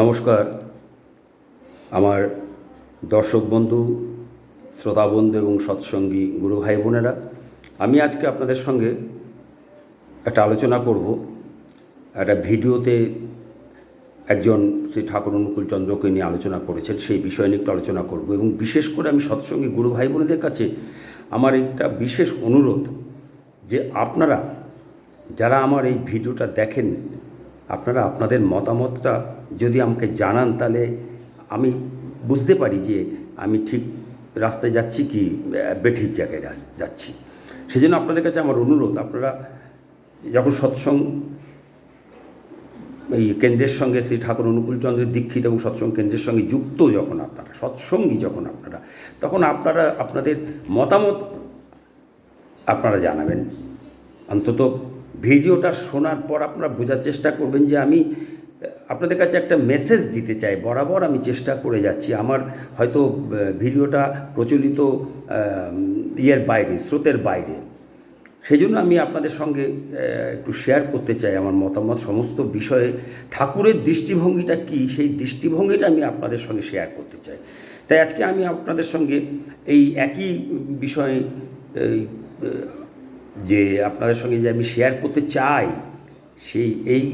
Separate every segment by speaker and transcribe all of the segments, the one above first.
Speaker 1: নমস্কার। আমার দর্শক বন্ধু, শ্রোতা বন্ধু এবং সৎসঙ্গী গুরু ভাই বোনেরা, আমি আজকে আপনাদের সঙ্গে একটা আলোচনা করব। একটা ভিডিওতে একজন শ্রী ঠাকুর অনুকূল চন্দ্রকে নিয়ে আলোচনা করেছেন, সেই বিষয় নিয়ে একটু আলোচনা করব এবং বিশেষ করে আমি সৎসঙ্গী গুরু ভাই বোনেদের কাছে আমার একটা বিশেষ অনুরোধ যে আপনারা, যারা আমার এই ভিডিওটা দেখেন আপনারা আপনাদের মতামতটা যদি আমাকে জানান, তাহলে আমি বুঝতে পারি যে আমি ঠিক রাস্তায় যাচ্ছি কি বেঠিক জায়গায় যাচ্ছি। সেজন্য আপনাদের কাছে আমার অনুরোধ, আপনারা যখন সৎসঙ্গ এই কেন্দ্রের সঙ্গে শ্রী ঠাকুর অনুকূলচন্দ্রের দীক্ষিত এবং সৎসঙ্গ কেন্দ্রের সঙ্গে যুক্ত যখন আপনারা, সৎসঙ্গী যখন আপনারা, তখন আপনারা, আপনাদের মতামত আপনারা জানাবেন। অন্তত ভিডিওটা শোনার পর আপনারা বোঝার চেষ্টা করবেন যে আমি, আপনাদের কাছে একটা মেসেজ দিতে চাই। বরাবর আমি চেষ্টা করে যাচ্ছি। আমার হয়তো ভিডিওটা প্রচলিত ইয়ের বাইরে, স্রোতের বাইরে। সেই জন্য আমি আপনাদের সঙ্গে একটু শেয়ার করতে চাই আমার মতামত। সমস্ত বিষয়ে ঠাকুরের দৃষ্টিভঙ্গিটা কী? সেই দৃষ্টিভঙ্গিটা আমি আপনাদের সঙ্গে শেয়ার করতে চাই। তাই আজকে আমি আপনাদের সঙ্গে এই একই বিষয়ে যে আপনাদের সঙ্গে যে আমি শেয়ার করতে চাই, সেই, এই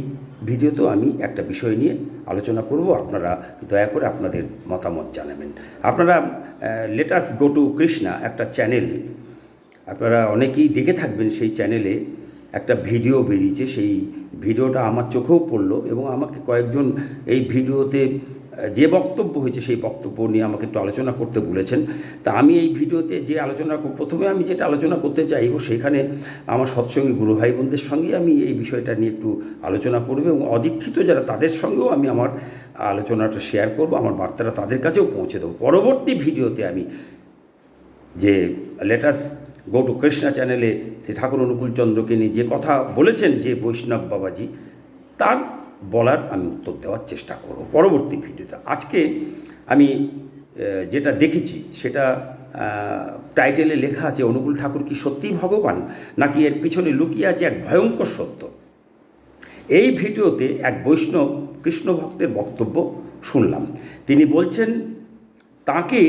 Speaker 1: ভিডিওতেও আমি একটা বিষয় নিয়ে আলোচনা করব। আপনারা দয়া করে আপনাদের মতামত জানাবেন। আপনারা লেটাস গো টু কৃষ্ণা একটা চ্যানেল আপনারা অনেকেই দেখে থাকবেন সেই চ্যানেলে একটা ভিডিও বেরিয়েছে। সেই ভিডিওটা আমার চোখেও পড়ল এবং আমাকে কয়েকজন এই ভিডিওতে যে বক্তব্য হয়েছে সেই বক্তব্য নিয়ে আমাকে একটু আলোচনা করতে বলেছেন। তা আমি এই ভিডিওতে যে আলোচনা প্রথমে আমি যেটা আলোচনা করতে চাইব সেখানে আমার সৎসঙ্গী গুরু ভাই বোনদের সঙ্গে আমি এই বিষয়টা নিয়ে একটু আলোচনা করব এবং অদীক্ষিত যারা তাদের সঙ্গেও আমি আমার আলোচনাটা শেয়ার করব, আমার বার্তাটা তাদের কাছেও পৌঁছে দেবো। পরবর্তী ভিডিওতে আমি যে লেটাস গো টু কৃষ্ণা চ্যানেলে শ্রী ঠাকুর অনুকূল চন্দ্রকে নিয়ে যে কথা বলেছেন যে বৈষ্ণব বাবাজি, তার বলার আমি উত্তর দেওয়ার চেষ্টা করব পরবর্তী ভিডিওতে। আজকে আমি যেটা দেখেছি সেটা টাইটেলে লেখা আছে, অনুকূল ঠাকুর কি সত্যিই ভগবান? নাকি এর পিছনে লুকিয়ে আছে এক ভয়ঙ্কর সত্য? এই ভিডিওতে এক বৈষ্ণব কৃষ্ণ ভক্তের বক্তব্য শুনলাম। তিনি বলছেন, তাকে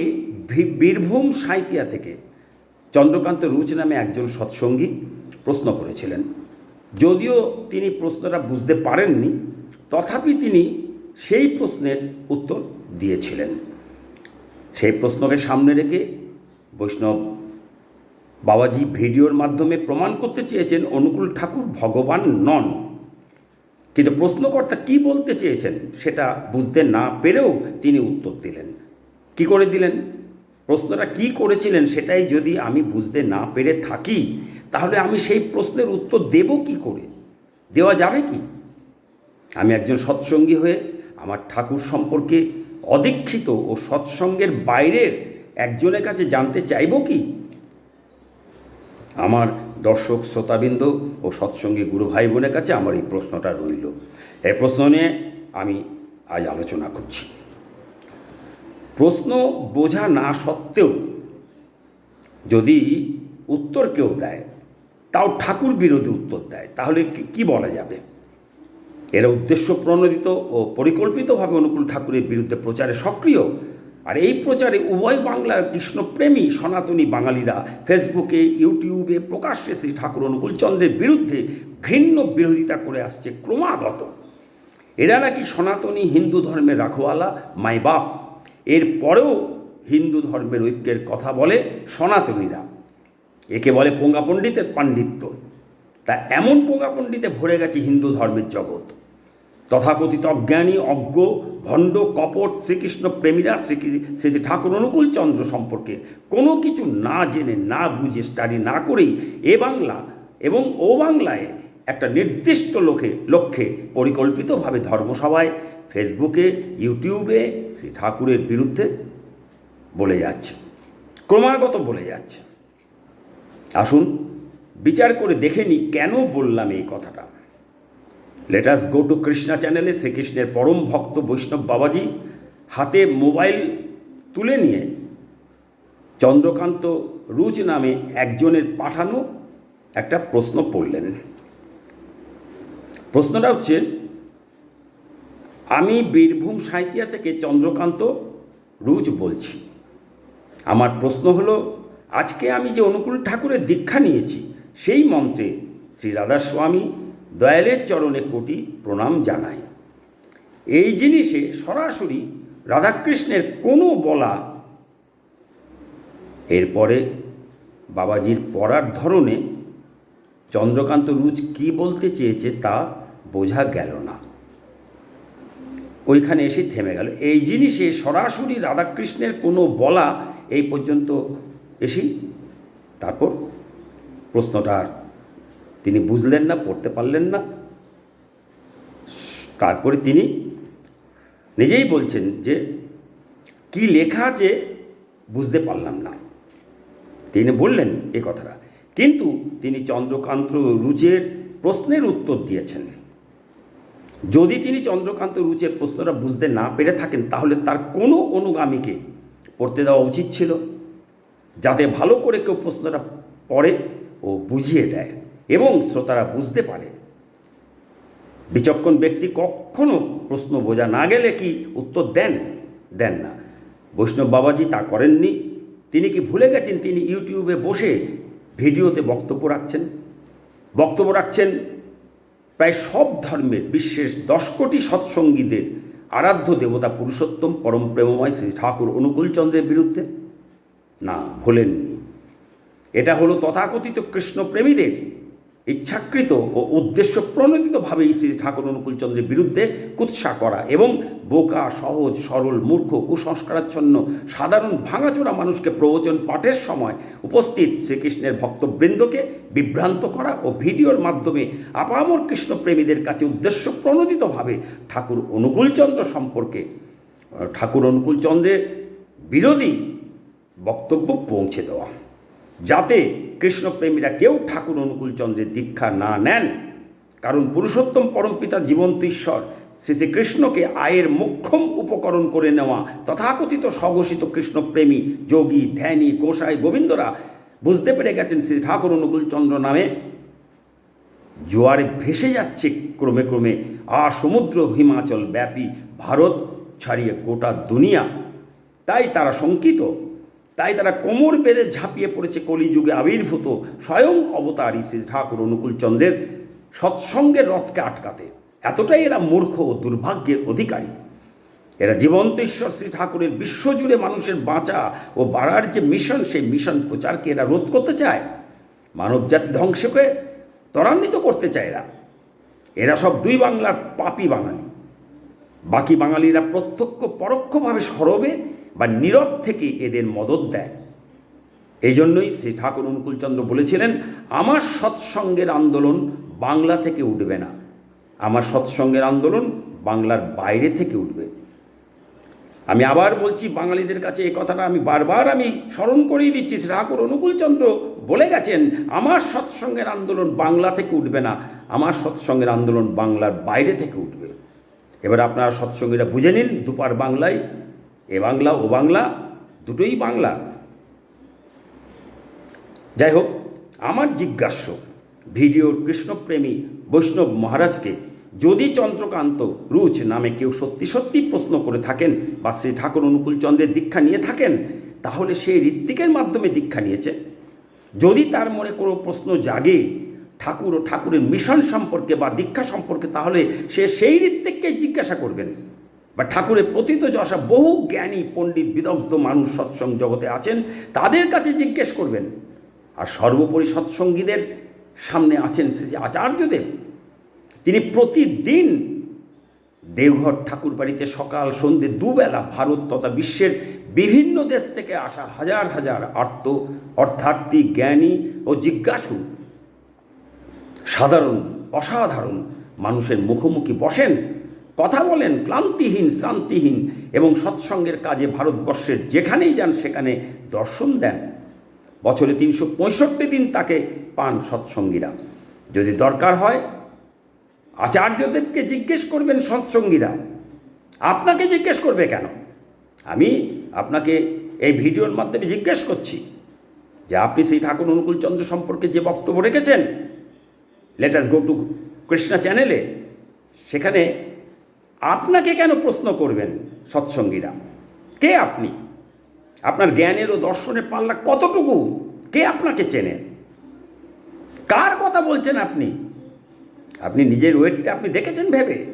Speaker 1: বীরভূম সাঁইতিয়া থেকে চন্দ্রকান্ত রুচ নামে একজন সৎসঙ্গী প্রশ্ন করেছিলেন। যদিও তিনি প্রশ্নটা বুঝতে পারেননি তথাপি তিনি সেই প্রশ্নের উত্তর দিয়েছিলেন। সেই প্রশ্নকে সামনে রেখে বৈষ্ণব বাবাজি ভিডিওর মাধ্যমে প্রমাণ করতে চেয়েছেন, অনুকূল ঠাকুর ভগবান নন। কিন্তু প্রশ্নকর্তা কি বলতে চেয়েছেন সেটা বুঝতে না পেরেও তিনি উত্তর দিলেন। কি করে দিলেন? প্রশ্নটা কি করেছিলেন সেটাই যদি আমি বুঝতে না পেরে থাকি, তাহলে আমি সেই প্রশ্নের উত্তর দেব কি করে? দেওয়া যাবে কি? আমি একজন সৎসঙ্গী হয়ে আমার ঠাকুর সম্পর্কে অদীক্ষিত ও সৎসঙ্গের বাইরের একজনের কাছে জানতে চাইব কি? আমার দর্শক, শ্রোতাবৃন্দ ও সৎসঙ্গী গুরু ভাই বোনের কাছে আমার এই প্রশ্নটা রইল। এই প্রশ্ন নিয়ে আমি আজ আলোচনা করছি। প্রশ্ন বোঝা না সত্ত্বেও যদি উত্তর কেউ দেয়, তাও ঠাকুর বিরোধী উত্তর দেয়, তাহলে কি- বলা যাবে? এরা উদ্দেশ্য প্রণোদিত ও পরিকল্পিতভাবে অনুকূল ঠাকুরের বিরুদ্ধে প্রচারে সক্রিয়। আর এই প্রচারে উভয় বাংলার কৃষ্ণপ্রেমী সনাতনী বাঙালিরা ফেসবুকে, ইউটিউবে প্রকাশ্যে শ্রী ঠাকুর অনুকূল চন্দ্রের বিরুদ্ধে ঘৃণ্য বিরোধিতা করে আসছে ক্রমাগত। এরা নাকি সনাতনী হিন্দু ধর্মের রাখোয়ালা, মাই বাপ। এর পরেও হিন্দু ধর্মের ঐক্যের কথা বলে সনাতনীরা। একে বলে পোঙ্গা পণ্ডিতের পাণ্ডিত্য। তা এমন পোঙ্গা পণ্ডিতে ভরে গেছে হিন্দু ধর্মের জগৎ। তথাকথিত অজ্ঞানী, অজ্ঞ, ভণ্ড, কপট শ্রীকৃষ্ণ প্রেমীরা শ্রী শ্রী ঠাকুর অনুকূল চন্দ্র সম্পর্কে কোনো কিছু না জেনে, না বুঝে স্টাডি না করেই এ বাংলা এবং ও বাংলায় একটা নির্দিষ্ট লোকে, লক্ষ্যে পরিকল্পিতভাবে ধর্মসভায়, ফেসবুকে, ইউটিউবে শ্রী ঠাকুরের বিরুদ্ধে বলে যাচ্ছে। ক্রমাগত বলে যাচ্ছে। আসুন বিচার করে দেখে নিই কেন বললাম এই কথাটা। লেটাস গো টু কৃষ্ণা চ্যানেলে শ্রীকৃষ্ণের পরম ভক্ত বৈষ্ণব বাবাজি, হাতে মোবাইল তুলে নিয়ে চন্দ্রকান্ত রুজ নামে একজনের পাঠানো একটা প্রশ্ন পড়লেন। প্রশ্নটা হচ্ছে, আমি বীরভূম সাঁইতিয়া থেকে চন্দ্রকান্ত রুজ বলছি। আমার প্রশ্ন হলো, আজকে আমি যে অনুকূল ঠাকুরের দীক্ষা নিয়েছি, সেই মন্ত্রে শ্রী রাধাস্বামী দয়ালের চরণে কোটি প্রণাম জানাই। এই জিনিসে সরাসরি রাধাকৃষ্ণের কোনো বলা এরপরে বাবাজির পড়ার ধরনে চন্দ্রকান্ত রুজ কি বলতে চেয়েছে তা বোঝা গেল না। ওইখানে এসে থেমে গেল। এই জিনিসে সরাসরি রাধাকৃষ্ণের কোনো বলা এই পর্যন্ত এসেই? তারপর প্রশ্নটা আর তিনি বুঝলেন না, পড়তে পারলেন না। তারপরে তিনি নিজেই বলছেন যে, কি লেখা আছে বুঝতে পারলাম না। তিনি বললেন এ কথাটা। কিন্তু তিনি চন্দ্রকান্ত রুচের প্রশ্নের উত্তর দিয়েছেন। যদি তিনি চন্দ্রকান্ত রুচের প্রশ্নটা বুঝতে না পেরে থাকেন, তাহলে তার কোনো অনুগামীকে পড়তে দেওয়া উচিত ছিল। যাতে ভালো করে কেউ প্রশ্নটা পড়ে ও বুঝিয়ে দেয়। এবং শ্রোতারা বুঝতে পারে। বিচক্ষণ ব্যক্তি কখনো প্রশ্ন বোঝা না গেলে কি উত্তর দেন? দেন না। বৈষ্ণব বাবাজি তা করেননি। তিনি কি ভুলে গেছেন তিনি ইউটিউবে বসে ভিডিওতে বক্তব্য রাখছেন? বক্তব্য রাখছেন প্রায় সব ধর্মের বিশ্বের দশ কোটি সৎসঙ্গীদের আরাধ্য দেবতা পুরুষোত্তম পরম প্রেমময় শ্রী ঠাকুর অনুকূলচন্দ্রের বিরুদ্ধে? না, ভোলেননি। এটা হলো তথাকথিত কৃষ্ণপ্রেমীদের ইচ্ছাকৃত ও উদ্দেশ্য প্রণোদিতভাবেই শ্রী ঠাকুর অনুকূলচন্দ্রের বিরুদ্ধে কুৎসা করা এবং বোকা, সহজ, সরল, মূর্খ, কুসংস্কারাচ্ছন্ন, সাধারণ ভাঙাচোরা মানুষকে প্রবচন পাঠের সময় উপস্থিত শ্রীকৃষ্ণের ভক্তবৃন্দকে বিভ্রান্ত করা ও ভিডিওর মাধ্যমে আপামর কৃষ্ণপ্রেমীদের কাছে উদ্দেশ্য প্রণোদিতভাবে ঠাকুর অনুকূলচন্দ্র সম্পর্কে, ঠাকুর অনুকূলচন্দ্রের বিরোধী বক্তব্য পৌঁছে দেওয়া। যাতে কৃষ্ণপ্রেমীরা কেউ ঠাকুর অনুকূলচন্দ্রের দীক্ষা না নেন। কারণ পুরুষোত্তম পরমপিতা জীবন্ত ঈশ্বর শ্রী শ্রীকৃষ্ণকে আয়ের মোক্ষম উপকরণ করে নেওয়া তথাকথিত স্বঘোষিত কৃষ্ণপ্রেমী যোগী, ধ্যানী, গোসাই, গোবিন্দরা বুঝতে পেরে গেছেন শ্রী ঠাকুর অনুকূলচন্দ্র নামে। জোয়ারে ভেসে যাচ্ছে ক্রমে ক্রমে আর সমুদ্র হিমাচল ব্যাপী ভারত ছাড়িয়ে গোটা দুনিয়া। তাই তারা শঙ্কিত। তাই তারা কোমর বেঁধে ঝাঁপিয়ে পড়েছে কলিযুগে আবির্ভূত স্বয়ং অবতারী শ্রী ঠাকুর অনুকূলচন্দ্রের সৎসঙ্গের রথকে আটকাতে। এতটাই এরা মূর্খ ও দুর্ভাগ্যের অধিকারী। এরা জীবন্ত ঈশ্বর শ্রী ঠাকুরের বিশ্বজুড়ে মানুষের বাঁচা ও বাড়ার যে মিশন, সেই মিশন প্রচারকে এরা রোধ করতে চায়। মানবজাতি ধ্বংসকে ত্বরান্বিত করতে চায় এরা। এরা সব দুই বাংলার পাপি বাঙালি। বাকি বাঙালিরা প্রত্যক্ষ পরোক্ষভাবে সরবে বা নীরব থেকে এদের মদত দেয়। এই জন্যই শ্রী ঠাকুর অনুকূলচন্দ্র বলেছিলেন, আমার সৎসঙ্গের আন্দোলন বাংলা থেকে উঠবে না। আমার সৎসঙ্গের আন্দোলন বাংলার বাইরে থেকে উঠবে। আমি আবার বলছি, বাঙালিদের কাছে এই কথাটা আমি বারবার আমি স্মরণ করিয়ে দিচ্ছি। ঠাকুর অনুকূলচন্দ্র বলে গেছেন, আমার সৎসঙ্গের আন্দোলন বাংলা থেকে উঠবে না। আমার সৎসঙ্গের আন্দোলন বাংলার বাইরে থেকে উঠবে। এবার আপনারা সৎসঙ্গীরা বুঝে নিন, দুপার বাংলায় এ বাংলা, ও বাংলা, দুটোই বাংলা। যাই হোক, আমার জিজ্ঞাস্য, ভিডিওর কৃষ্ণপ্রেমী বৈষ্ণব মহারাজকে, যদি চন্দ্রকান্ত রুচ নামে কেউ সত্যি সত্যি প্রশ্ন করে থাকেন বা শ্রী ঠাকুর অনুকূলচন্দ্রের দীক্ষা নিয়ে থাকেন, তাহলে সে ঋত্বিকের মাধ্যমে দীক্ষা নিয়েছে। যদি তার মনে কোনো প্রশ্ন জাগে, ঠাকুর ও ঠাকুরের মিশন সম্পর্কে বা দীক্ষা সম্পর্কে, তাহলে সে সেই ঋত্বিককে জিজ্ঞাসা করবেন। বা ঠাকুরের পতিত যশা বহু জ্ঞানী, পণ্ডিত, বিদগ্ধ মানুষ সৎসঙ্গ জগতে আছেন, তাদের কাছে জিজ্ঞেস করবেন। আর সর্বোপরি সৎসঙ্গীদের সামনে আছেন শ্রী আচার্যদেব। তিনি প্রতিদিন দেওঘর ঠাকুর বাড়িতে সকাল, সন্ধে, দুবেলা ভারত তথা বিশ্বের বিভিন্ন দেশ থেকে আসা হাজার হাজার আর্ত, অর্থার্থী, জ্ঞানী ও জিজ্ঞাসু সাধারণ, অসাধারণ মানুষের মুখোমুখি বসেন। কথা বলেন, ক্লান্তিহীন, শান্তিহীন এবং সৎসঙ্গের কাজে ভারতবর্ষের যেখানেই যান সেখানে দর্শন দেন। বছরে তিনশো পঁয়ষট্টি দিন তাকে পান সৎসঙ্গীরা। যদি দরকার হয়, আচার্যদেবকে জিজ্ঞেস করবেন সৎসঙ্গীরা, আপনাকে জিজ্ঞেস করবে কেন? আমি আপনাকে এই ভিডিওর মাধ্যমে জিজ্ঞেস করছি যে আপনি শ্রী ঠাকুর অনুকূলচন্দ্র সম্পর্কে যে বক্তব্য রেখেছেন লেটাস গো টু কৃষ্ণা চ্যানেলে, সেখানে আপনাকে কেন প্রশ্ন করবেন সৎসঙ্গীরা? কে আপনি? আপনার জ্ঞানের ও দর্শনের পাল্লা কতটুকু? কে আপনাকে চেনে? কার কথা বলছেন আপনি? আপনি নিজের ওয়েটটা আপনি দেখেছেন ভেবে?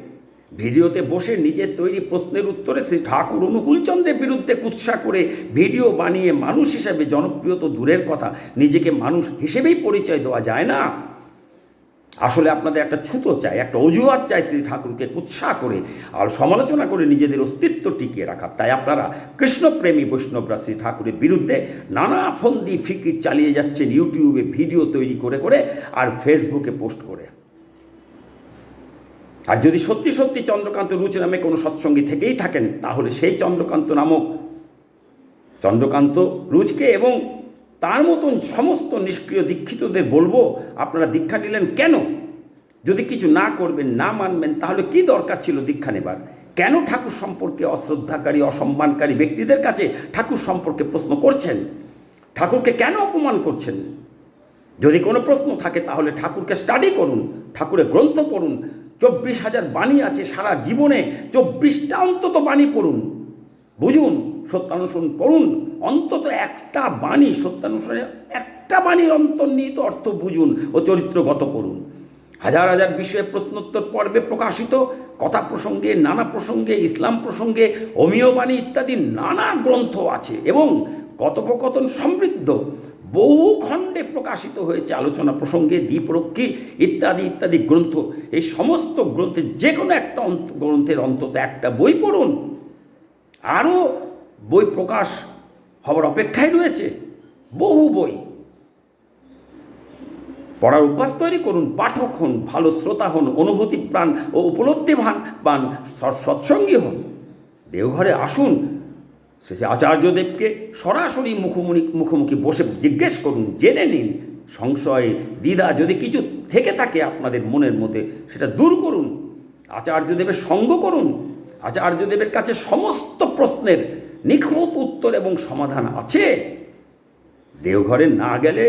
Speaker 1: ভিডিওতে বসে নিজের তৈরি প্রশ্নের উত্তরে শ্রী ঠাকুর অনুকূলচন্দ্রের বিরুদ্ধে কুৎসা করে ভিডিও বানিয়ে মানুষ হিসেবে জনপ্রিয় তো দূরের কথা, নিজেকে মানুষ হিসেবেই পরিচয় দেওয়া যায় না? আসলে আপনাদের একটা ছুতো চাই, একটা অজুহাত চাই শ্রী ঠাকুরকে উৎসাহ করে আর সমালোচনা করে নিজেদের অস্তিত্ব টিকিয়ে রাখার। তাই আপনারা কৃষ্ণপ্রেমী বৈষ্ণবরা শ্রী ঠাকুরের বিরুদ্ধে নানা ফন্দি ফিকির চালিয়ে যাচ্ছেন, ইউটিউবে ভিডিও তৈরি করে করে আর ফেসবুকে পোস্ট করে। আর যদি সত্যি সত্যি চন্দ্রকান্ত রুচ নামে কোনো সৎসঙ্গী থেকেই থাকেন, তাহলে সেই চন্দ্রকান্ত নামক চন্দ্রকান্ত রুচকে এবং তার মতন সমস্ত নিষ্ক্রিয় দীক্ষিতদের বলব, আপনারা দীক্ষা নিলেন কেন? যদি কিছু না করবেন, না মানবেন, তাহলে কি দরকার ছিল দীক্ষা নেবার? কেন ঠাকুর সম্পর্কে অশ্রদ্ধাকারী, অসম্মানকারী ব্যক্তিদের কাছে ঠাকুর সম্পর্কে প্রশ্ন করছেন? ঠাকুরকে কেন অপমান করছেন? যদি কোনো প্রশ্ন থাকে, তাহলে ঠাকুরকে স্টাডি করুন ঠাকুরের গ্রন্থ পড়ুন, চব্বিশ হাজার বাণী আছে সারা জীবনে, চব্বিশটা অন্তত বাণী পড়ুন, বুঝুন। সত্যানুসরণ পড়ুন অন্তত একটা বাণী, সত্যানুসরণে একটা বাণীর অন্তর্নিহিত অর্থ বুঝুন ও চরিত্রগত করুন। হাজার হাজার বিষয়ে প্রশ্নোত্তর পর্বে প্রকাশিত, কথা প্রসঙ্গে, নানা প্রসঙ্গে, ইসলাম প্রসঙ্গে অমীয় বাণী ইত্যাদি নানা গ্রন্থ আছে এবং কথোপকথন সমৃদ্ধ, বহু খণ্ডে প্রকাশিত হয়েছে আলোচনা প্রসঙ্গে, দ্বীপরক্ষী ইত্যাদি ইত্যাদি গ্রন্থ। এই সমস্ত গ্রন্থের যে কোনো একটা গ্রন্থের অন্তত একটা বই পড়ুন। আরও বই প্রকাশ হবার অপেক্ষায় রয়েছে, বহু বই। পড়ার অভ্যাস তৈরি করুন, পাঠক হন, ভালো শ্রোতা হন, অনুভূতি প্রাণ ও উপলব্ধি ভান পান সৎ- সৎসঙ্গী হন। দেওঘরে আসুন, শেষে আচার্যদেবকে সরাসরি মুখোমুখি মুখোমুখি বসে জিজ্ঞেস করুন, জেনে নিন, সংশয়, দ্বিধা যদি কিছু থেকে থাকে আপনাদের মনের মধ্যে, সেটা দূর করুন, আচার্যদেবের সঙ্গ করুন, আচার্যদেবের কাছে সমস্ত প্রশ্নের নিখুঁত উত্তর এবং সমাধান আছে। দেওঘরে না গেলে,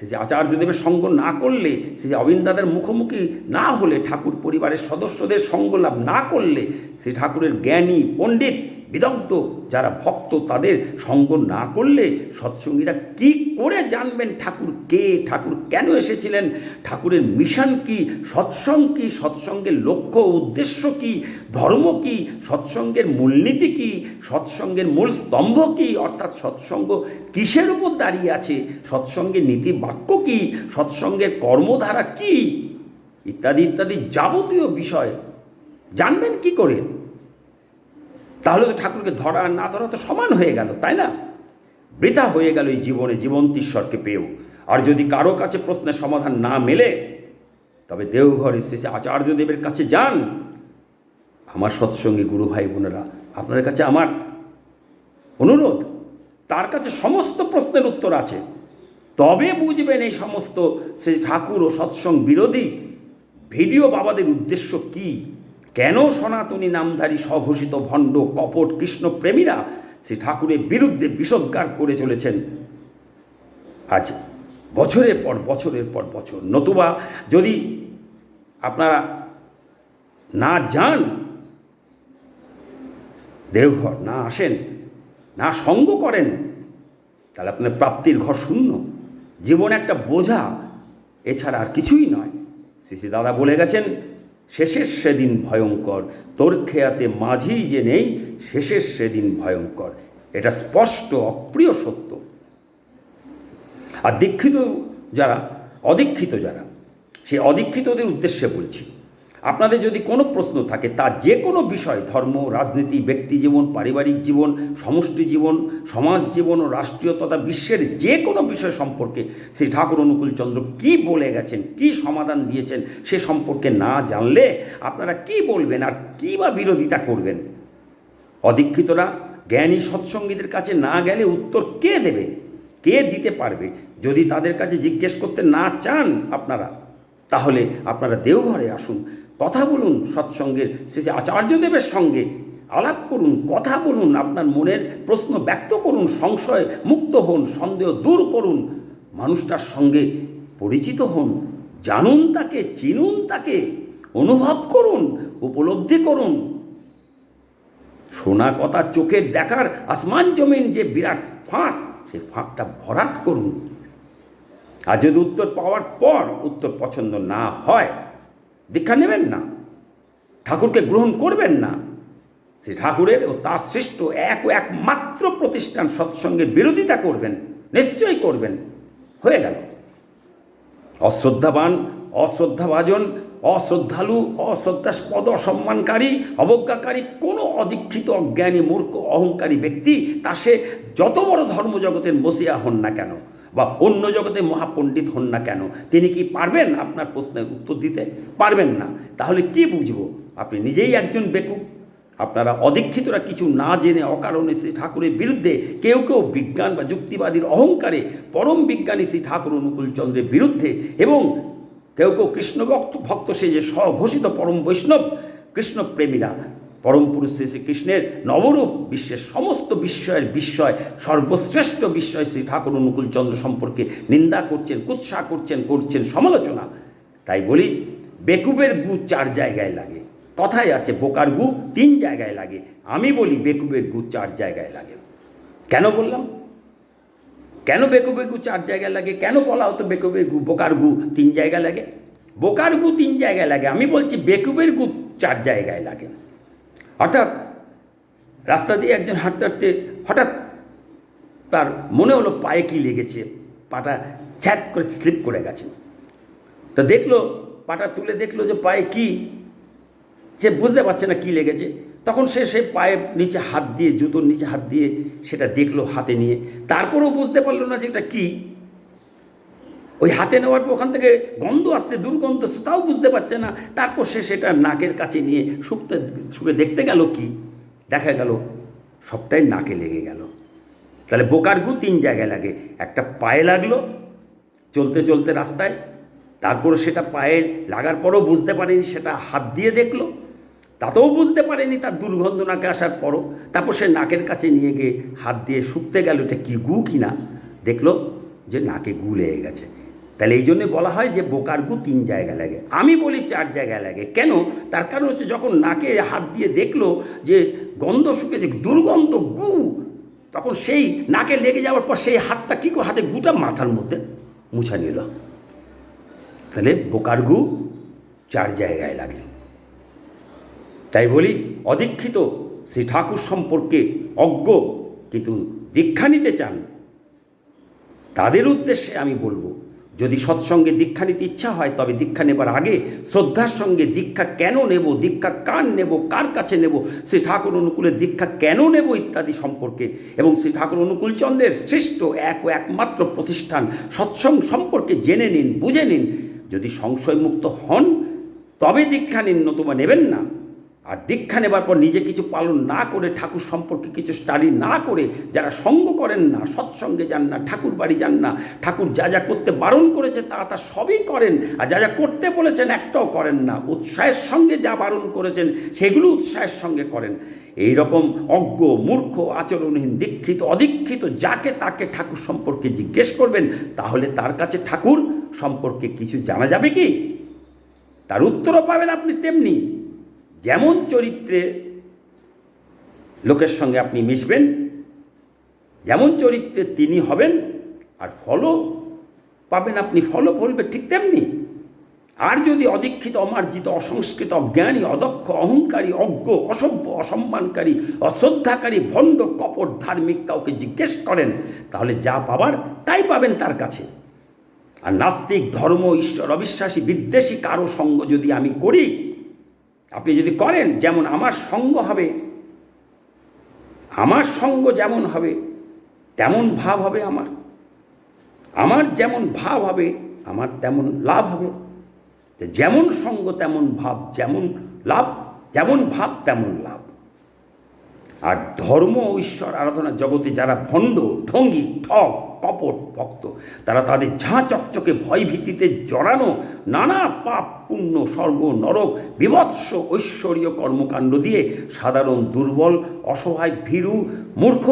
Speaker 1: সে যে আচার্যদেবের সঙ্গ না করলে, সে যে অবিন্দাদের মুখোমুখি না হলে, ঠাকুর পরিবারের সদস্যদের সঙ্গ লাভ না করলে, সে ঠাকুরের জ্ঞানী পণ্ডিত বিদগ্ধ যারা ভক্ত, তাদের সঙ্গ না করলে সৎসঙ্গীরা কি করে জানবেন ঠাকুর কে, ঠাকুর কেন এসেছিলেন, ঠাকুরের মিশন কি, সৎসঙ্গ কি, সৎসঙ্গের লক্ষ্য উদ্দেশ্য কি, ধর্ম কি, সৎসঙ্গের মূলনীতি কি, সৎসঙ্গের মূল স্তম্ভ কি, অর্থাৎ সৎসঙ্গ কিসের উপর দাঁড়িয়ে আছে, সৎসঙ্গের নীতি বাক্য কি, সৎসঙ্গের কর্মধারা কি, ইত্যাদি ইত্যাদি যাবতীয় বিষয় জানবেন কি করে? তাহলে তো ঠাকুরকে ধরা আর না ধরা তো সমান হয়ে গেল, তাই না? বৃথা হয়ে গেল এই জীবনে জীবন্ত ঈশ্বরকে পেয়েও। আর যদি কারও কাছে প্রশ্নের সমাধান না মেলে, তবে দেওঘর এসেছে আচার্যদেবের কাছে যান। আমার সৎসঙ্গী গুরু ভাই বোনেরা, আপনার কাছে আমার অনুরোধ, তার কাছে সমস্ত প্রশ্নের উত্তর আছে। তবে বুঝবেন এই সমস্ত সে ঠাকুর ও সৎসঙ্গ বিরোধী ভিডিও বাবাদের উদ্দেশ্য কি? কেন সনাতনী নামধারী স্বঘোষিত ভণ্ড কপট কৃষ্ণপ্রেমীরা শ্রী ঠাকুরের বিরুদ্ধে বিষোদ্গার করে চলেছেন? আজ বছরের পর বছরের পর বছর, নতুবা যদি আপনারা না যান, দেওঘর, না আসেন, না সঙ্গ করেন, তাহলে আপনার প্রাপ্তির ঘর শূন্য। জীবন একটা বোঝা, এছাড়া আর কিছুই নয়। শ্রী শ্রী দাদা বলে গেছেন শেষের সেদিন ভয়ঙ্কর। তোর খেয়াতে মাঝি যে নেই, শেষের সেদিন ভয়ঙ্কর। এটা স্পষ্ট, অপ্রিয় সত্য। আর দীক্ষিত যারা, অদীক্ষিত যারা, সেই অদীক্ষিতদের উদ্দেশ্যে বলছি। আপনাদের যদি কোনো প্রশ্ন থাকে, তা যে কোনো বিষয়, ধর্ম, রাজনীতি, ব্যক্তি জীবন, পারিবারিক জীবন, সমষ্টি জীবন, সমাজ জীবন ও রাষ্ট্রীয় তথা বিশ্বের যে কোনো বিষয় সম্পর্কে শ্রী ঠাকুর অনুকূল চন্দ্র কী বলে গেছেন, কি সমাধান দিয়েছেন, সে সম্পর্কে না জানলে আপনারা কি বলবেন আর কী বা বিরোধিতা করবেন? অদীক্ষিতরা জ্ঞানী সৎসঙ্গীদের কাছে না গেলে উত্তর কে দেবে? কে দিতে পারবে? যদি তাদের কাছে জিজ্ঞেস করতে না চান আপনারা, তাহলে আপনারা দেওঘরে আসুন। কথা বলুন সৎসঙ্গের শেষে আচার্যদেবের সঙ্গে আলাপ করুন, কথা বলুন, আপনার মনের প্রশ্ন ব্যক্ত করুন, সংশয় মুক্ত হন, সন্দেহ দূর করুন, মানুষটার সঙ্গে পরিচিত হন, জানুন তাকে, চিনুন তাকে, অনুভব করুন, উপলব্ধি করুন। শোনা কথা চোখের দেখার আসমান জমিন যে বিরাট ফাঁক সেই ফাঁকটা ভরাট করুন। আর যদি উত্তর পাওয়ার পর উত্তর পছন্দ না হয় দীক্ষা নেবেন না। ঠাকুরকে গ্রহণ করবেন না। সে ঠাকুরের ও তার সৃষ্ট এক ও একমাত্র প্রতিষ্ঠান সৎসঙ্গের বিরোধিতা করবেন, নিশ্চয়ই করবেন। হয়ে গেল। অশ্রদ্ধাবান, অশ্রদ্ধাভাজন, অশ্রদ্ধালু, অশ্রদ্ধাস্পদ, অসম্মানকারী, অবজ্ঞাকারী কোনো অদীক্ষিত, অজ্ঞানী, মূর্খ, অহংকারী ব্যক্তি তা সে যত বড় ধর্মজগতের মসিয়া হন না কেন বা অন্য জগতে মহাপণ্ডিত হন না কেন? তিনি কি পারবেন আপনার প্রশ্নের উত্তর দিতে? পারবেন না। তাহলে কি বুঝব? আপনি নিজেই একজন বেকুব। আপনারা অদীক্ষিতরা কিছু না জেনে অকারণে শ্রী ঠাকুরের বিরুদ্ধে কেউ কেউ বিজ্ঞান বা যুক্তিবাদীর অহংকারে পরম বিজ্ঞানী শ্রী ঠাকুর অনুকূলচন্দ্রের বিরুদ্ধে এবং কেউ কেউ কৃষ্ণ ভক্ত ভক্ত সে যে স্বঘোষিত পরম বৈষ্ণব কৃষ্ণপ্রেমীরা পরম পুরুষ শ্রী শ্রীকৃষ্ণের নবরূপ বিশ্বের সমস্ত বিস্ময়ের বিস্ময়, সর্বশ্রেষ্ঠ বিস্ময় শ্রী ঠাকুর অনুকূলচন্দ্র সম্পর্কে নিন্দা করছেন, কুৎসা করছেন করছেন, সমালোচনা। তাই বলি, বেকুবের গু চার জায়গায় লাগে। কথায় আছে, বোকার গু তিন জায়গায় লাগে। আমি বলি, বেকুবের গু চার জায়গায় লাগে। কেন বললাম? কেন বেকুবের গু চার জায়গায় লাগে? কেন বলা হতো বেকুবের গু, বোকার গু তিন জায়গায় লাগে? বোকার গু তিন জায়গায় লাগে। আমি বলছি, বেকুবের গু চার জায়গায় লাগে। হঠাৎ রাস্তা দিয়ে একজন হাঁটতে হাঁটতে হঠাৎ তার মনে হলো পায়ে কি লেগেছে, পাটা ছ্যাট করে স্লিপ করে গেছে। তো দেখল, পাটা তুলে দেখল যে পায়ে কি, সে বুঝতে পারছে না কি লেগেছে। তখন সে সে পায়ের নিচে হাত দিয়ে, জুতোর নিচে হাত দিয়ে সেটা দেখল হাতে নিয়ে। তারপরেও বুঝতে পারল না যে এটা কী। ওই হাতে নেওয়ার পর ওখান থেকে গন্ধ আসছে, দুর্গন্ধ তাও বুঝতে পারছে না। তারপর সে সেটা নাকের কাছে নিয়ে শুকতে, শুকে দেখতে গেল কি? দেখা গেল সবটাই নাকে লেগে গেল। তাহলে বোকার গু তিন জায়গায় লাগে, একটা পায়ে লাগল চলতে চলতে রাস্তায়, তারপর সেটা পায়ে লাগার পরও বুঝতে পারেনি, সেটা হাত দিয়ে দেখল, তাতেও বুঝতে পারেনি তার দুর্গন্ধ নাকে আসার পরও। তারপর সে নাকের কাছে নিয়ে গিয়ে হাত দিয়ে শুকতে গেল, এটা কি গু কিনা? দেখল যে নাকে গু লেগে গেছে। তাহলে এই জন্যে বলা হয় যে বোকার গু তিন জায়গায় লাগে। আমি বলি চার জায়গায় লাগে। কেন? তার কারণ হচ্ছে যখন নাকে হাত দিয়ে দেখল যে গন্ধ শুকে যে দুর্গন্ধ গু, তখন সেই নাকে লেগে যাওয়ার পর সেই হাতটা কী করে? হাতে গুটা মাথার মধ্যে মুছা নিল। তাহলে বোকার গু চার জায়গায় লাগে। তাই বলি অদীক্ষিত শ্রী ঠাকুর সম্পর্কে অজ্ঞ কিন্তু দীক্ষা নিতে চান, তাদের উদ্দেশ্যে আমি বলব যদি সৎসঙ্গে দীক্ষা নিতে ইচ্ছা হয়, তবে দীক্ষা নেবার আগে শ্রদ্ধার সঙ্গে দীক্ষা কেন নেব, দীক্ষা কার নেব, কার কাছে নেব, শ্রী ঠাকুর অনুকূলের দীক্ষা কেন নেব ইত্যাদি সম্পর্কে। এবং শ্রী ঠাকুর অনুকূলচন্দ্রের শ্রেষ্ঠ এক ও একমাত্র প্রতিষ্ঠান সৎসঙ্গ সম্পর্কে জেনে নিন, বুঝে নিন। যদি সংশয়মুক্ত হন, তবে দীক্ষা নিন নতুবা নেবেন না। আর দীক্ষা নেবার পর নিজে কিছু পালন না করে ঠাকুর সম্পর্কে কিছু স্টাডি না করে যারা সঙ্গ করেন না, সৎসঙ্গে যান না, ঠাকুর বাড়ি যান না, ঠাকুর যা যা করতে বারণ করেছে তা তা সবই করেন আর যা যা করতে বলেছেন একটাও করেন না। উৎসাহের সঙ্গে যা বারণ করেছেন সেগুলো উৎসাহের সঙ্গে করেন। এই রকম অজ্ঞ, মূর্খ, আচরণহীন, দীক্ষিত, অদীক্ষিত যাকে তাকে ঠাকুর সম্পর্কে জিজ্ঞেস করবেন, তাহলে তার কাছে ঠাকুর সম্পর্কে কিছু জানা যাবে কি? তার উত্তরও পাবেন আপনি তেমনি। যেমন চরিত্রে লোকের সঙ্গে আপনি মিশবেন, যেমন চরিত্রে তিনি হবেন আর ফলও পাবেন, আপনি ফলও ফলবে ঠিক তেমনি। আর যদি অদীক্ষিত, অমার্জিত, অসংস্কৃত, অজ্ঞানী, অদক্ষ, অহংকারী, অজ্ঞ, অসভ্য, অসম্মানকারী, অশ্রদ্ধাকারী, ভণ্ড, কপট, ধার্মিক কাউকে জিজ্ঞেস করেন, তাহলে যা পাবার তাই পাবেন তার কাছে। আর নাস্তিক, ধর্ম, ঈশ্বর, অবিশ্বাসী, বিদ্বেষী, কারও সঙ্গ যদি আমি করি আপনি যদি করেন, যেমন আমার সঙ্গ হবে, আমার সঙ্গ যেমন হবে, তেমন ভাব হবে আমার। আমার যেমন ভাব হবে, আমার তেমন লাভ হবে। যেমন সঙ্গ, তেমন ভাব, যেমন লাভ, যেমন ভাব, তেমন লাভ। আর ধর্ম ঈশ্বর আরাধনা জগতে যারা ভণ্ড, ঢঙ্গি ঠক কপট, ভক্ত, তারা তাদের ঝাঁ চকচকে ভয় ভীতিতে জড়ানো নানা পাপ, পুণ্য, স্বর্গ, নরক, বিভৎস ঐশ্বরীয় কর্মকাণ্ড দিয়ে সাধারণ দুর্বল, অসহায়, ভীরু, মূর্খ,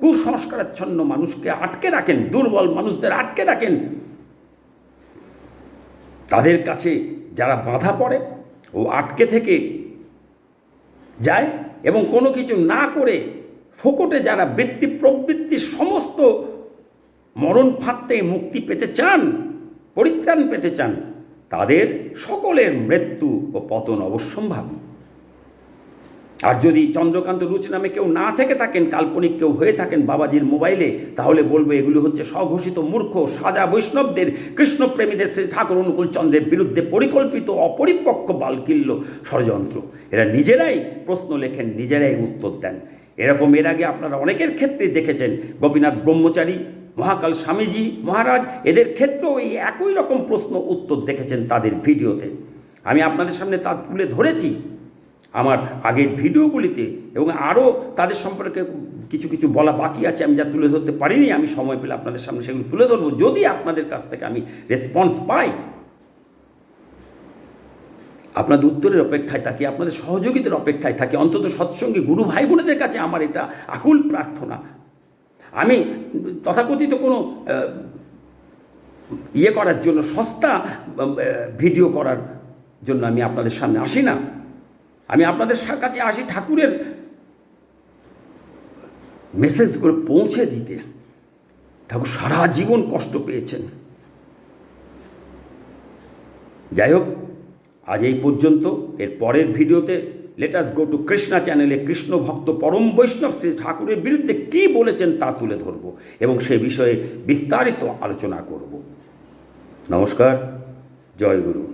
Speaker 1: কুসংস্কারাচ্ছন্ন মানুষকে আটকে রাখেন, দুর্বল মানুষদের আটকে রাখেন। তাদের কাছে যারা বাধা পড়ে ও আটকে থেকে যায় এবং কোনো কিছু না করে ফোকটে যারা বৃত্তি প্রবৃত্তির সমস্ত মরণ ফাঁদ থেকে মুক্তি পেতে চান, পরিত্রাণ পেতে চান, তাদের সকলের মৃত্যু ও পতন অবশ্যম্ভাবী। আর যদি চন্দ্রকান্ত রুচ নামে কেউ না থেকে থাকেন, কাল্পনিক কেউ হয়ে থাকেন বাবাজির মোবাইলে, তাহলে বলব এগুলো হচ্ছে স্বঘোষিত মূর্খ, সাজা বৈষ্ণবদের, কৃষ্ণপ্রেমীদের শ্রী ঠাকুর অনুকূল চন্দ্রের বিরুদ্ধে পরিকল্পিত অপরিপক্ক বালকিল্য ষড়যন্ত্র। এরা নিজেরাই প্রশ্ন লেখেন, নিজেরাই উত্তর দেন। এরকম এর আগে আপনারা অনেকের ক্ষেত্রে দেখেছেন, গোপীনাথ ব্রহ্মচারী, মহাকাল স্বামীজি, মহারাজ, এদের ক্ষেত্রেও এই একই রকম প্রশ্ন উত্তর দেখেছেন তাদের ভিডিওতে। আমি আপনাদের সামনে তা তুলে ধরেছি আমার আগের ভিডিওগুলিতে এবং আরও তাদের সম্পর্কে কিছু কিছু বলা বাকি আছে, আমি যা তুলে ধরতে পারিনি, আমি সময় পেলে আপনাদের সামনে সেগুলো তুলে ধরবো। যদি আপনাদের কাছ থেকে আমি রেসপন্স পাই, আপনাদের উত্তরের অপেক্ষায় থাকি, আপনাদের সহযোগিতার অপেক্ষায় থাকি, অন্তত সৎসঙ্গী গুরু ভাই বোনেদের কাছে আমার এটা আকুল প্রার্থনা। আমি তথাকথিত কোনো ইয়ে করার জন্য, সস্তা ভিডিও করার জন্য আমি আপনাদের সামনে আসি না। আমি আপনাদের কাছে আসি ঠাকুরের মেসেজ করে পৌঁছে দিতে। ঠাকুর সারা জীবন কষ্ট পেয়েছেন। যাই হোক, আজ এই পর্যন্ত। এর পরের ভিডিওতে লেটাস গো টু কৃষ্ণা চ্যানেলে কৃষ্ণ ভক্ত পরম বৈষ্ণব শ্রী ঠাকুরের বিরুদ্ধে কী বলেছেন তা তুলে ধরব এবং সে বিষয়ে বিস্তারিত আলোচনা করব। নমস্কার, জয় গুরু।